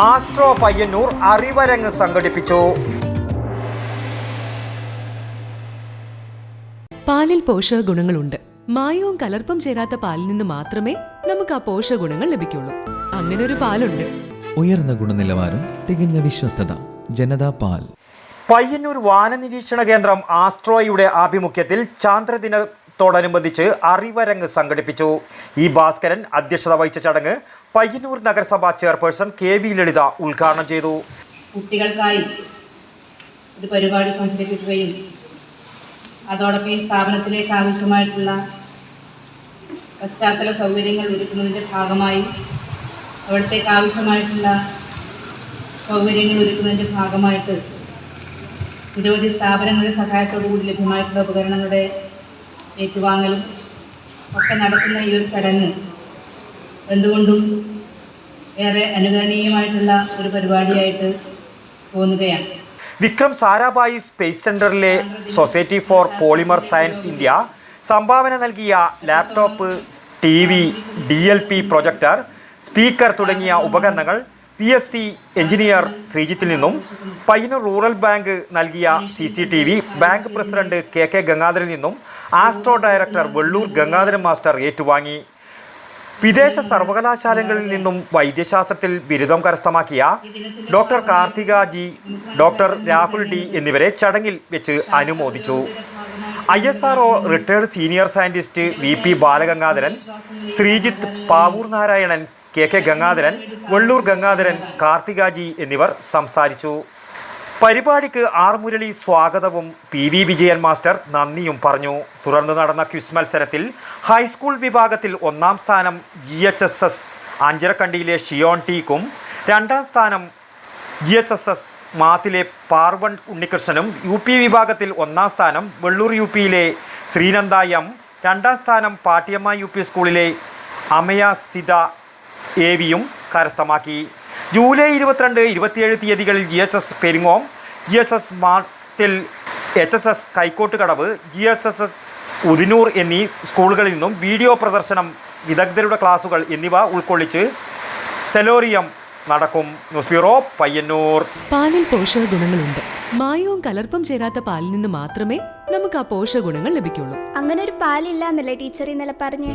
Astro Payyanur അറിവരങ്ങ് സംഘടിപ്പിച്ചു. പാലിൽ പോഷക ഗുണങ്ങളുണ്ട്. മായവും കലർപ്പും ചേരാത്ത പാലിൽ നിന്ന് മാത്രമേ നമുക്ക് ആ പോഷക ഗുണങ്ങൾ ലഭിക്കുള്ളൂ. അങ്ങനെ ഒരു പാലുണ്ട്. ഉയർന്ന ഗുണനിലവാരം തികഞ്ഞ വിശ്വസ്തത ജനതാ പാൽ. പയ്യന്നൂർ വാനനിരീക്ഷണ കേന്ദ്രം ആസ്ട്രോയുടെ ആഭിമുഖ്യത്തിൽ ചാന്ദ്രദിനത്തോടനുബന്ധിച്ച് അറിവരങ്ങ് സംഘടിപ്പിച്ചു. ഇ ഭാസ്കരൻ അധ്യക്ഷത വഹിച്ച ചടങ്ങ് പയ്യന്നൂർ നഗരസഭാ ചെയർപേഴ്സൺ കെ വി ലളിത ഉദ്ഘാടനം ചെയ്തു. കുട്ടികൾക്കായി ഒരു പരിപാടി സംഘടിപ്പിക്കുകയും അതോടൊപ്പം ഈ സ്ഥാപനത്തിലേക്ക് ആവശ്യമായിട്ടുള്ള പശ്ചാത്തല സൗകര്യങ്ങൾ ഒരുക്കുന്നതിന്റെ ഭാഗമായി അവിടത്തേക്ക് ആവശ്യമായിട്ടുള്ള സൗകര്യങ്ങൾ ഒരുക്കുന്നതിന്റെ ഭാഗമായിട്ട് നിരവധി സ്ഥാപനങ്ങളുടെ സഹായത്തോടു കൂടി ലഭ്യമായിട്ടുള്ള ഉപകരണങ്ങളുടെ ഏറ്റുവാങ്ങലും ഒക്കെ നടക്കുന്ന ഈ ഒരു ചടങ്ങ് എന്തുകൊണ്ടും ഏറെ അനുകരണീയമായിട്ടുള്ള ഒരു പരിപാടിയായിട്ട് തോന്നുകയാണ്. വിക്രം സാരാഭായി സ്പേസ് സെന്ററിലെ society for polymer science India സംഭാവന നൽകിയ laptop T V D L P projector speaker തുടങ്ങിയ ഉപകരണങ്ങൾ പി എസ് സി എഞ്ചിനീയർ ശ്രീജിത്തിൽ നിന്നും പയ്യന്നൂർ റൂറൽ ബാങ്ക് നൽകിയ C C T V bank president K K Gangadharan നിന്നും astro director Vellur Gangadharan master ഏറ്റുവാങ്ങി. വിദേശ സർവകലാശാലകളിൽ നിന്നും വൈദ്യശാസ്ത്രത്തിൽ ബിരുദം കരസ്ഥമാക്കിയ doctor Karthika G doctor Rahul D എന്നിവരെ ചടങ്ങിൽ വെച്ച് അനുമോദിച്ചു. I S R O retired senior scientist V P Balagangadharan Sreejith Pavoor Narayanan K K Gangadharan Vellur Gangadharan Karthika G എന്നിവർ സംസാരിച്ചു. പരിപാടിക്ക് ആർ മുരളി സ്വാഗതവും പി വി വിജയൻ മാസ്റ്റർ നന്ദിയും പറഞ്ഞു. തുടർന്ന് നടന്ന ക്വിസ് മത്സരത്തിൽ ഹൈസ്കൂൾ വിഭാഗത്തിൽ ഒന്നാം സ്ഥാനം ജി എച്ച് എസ് എസ് അഞ്ചരക്കണ്ടിയിലെ ഷിയോൺ ടീക്കും രണ്ടാം സ്ഥാനം ജി എച്ച് എസ് എസ് മാത്തിലെ പാർവൺ ഉണ്ണികൃഷ്ണനും യു പി വിഭാഗത്തിൽ ഒന്നാം സ്ഥാനം വെള്ളൂർ യു പിയിലെ ശ്രീനന്ദ എം രണ്ടാം സ്ഥാനം പാട്ടിയമ്മ യു പി സ്കൂളിലെ അമയ സിത എവിയും കരസ്ഥമാക്കി. ജൂലൈ ഇരുപത്തിരണ്ട് ഇരുപത്തിയേഴ് തീയതികളിൽ G H S Peringome G S S മാർട്ടിൽ H S S Kaikottukadavu G S S S Udinoor എന്നീ സ്കൂളുകളിൽ നിന്നും വീഡിയോ പ്രദർശനം വിദഗ്ധരുടെ ക്ലാസുകൾ എന്നിവ ഉൾക്കൊള്ളിച്ച് സെലോറിയം നടക്കും. News bureau Payyanur. പാലിൽ പോഷക ഗുണങ്ങളുണ്ട്. മായവും കലർപ്പും ചേരാത്ത പാലിൽ നിന്ന് മാത്രമേ നമുക്ക് ആ പോഷക ഗുണങ്ങൾ ലഭിക്കുള്ളൂ. അങ്ങനെ ഒരു പാലില്ല എന്നല്ലേ ടീച്ചർ ഇന്നലെ പറഞ്ഞേ?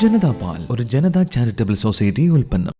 ജനതാ പാൽ ഒരു ജനതാ ചാരിറ്റബിൾ സൊസൈറ്റി ഉൽപ്പന്നം.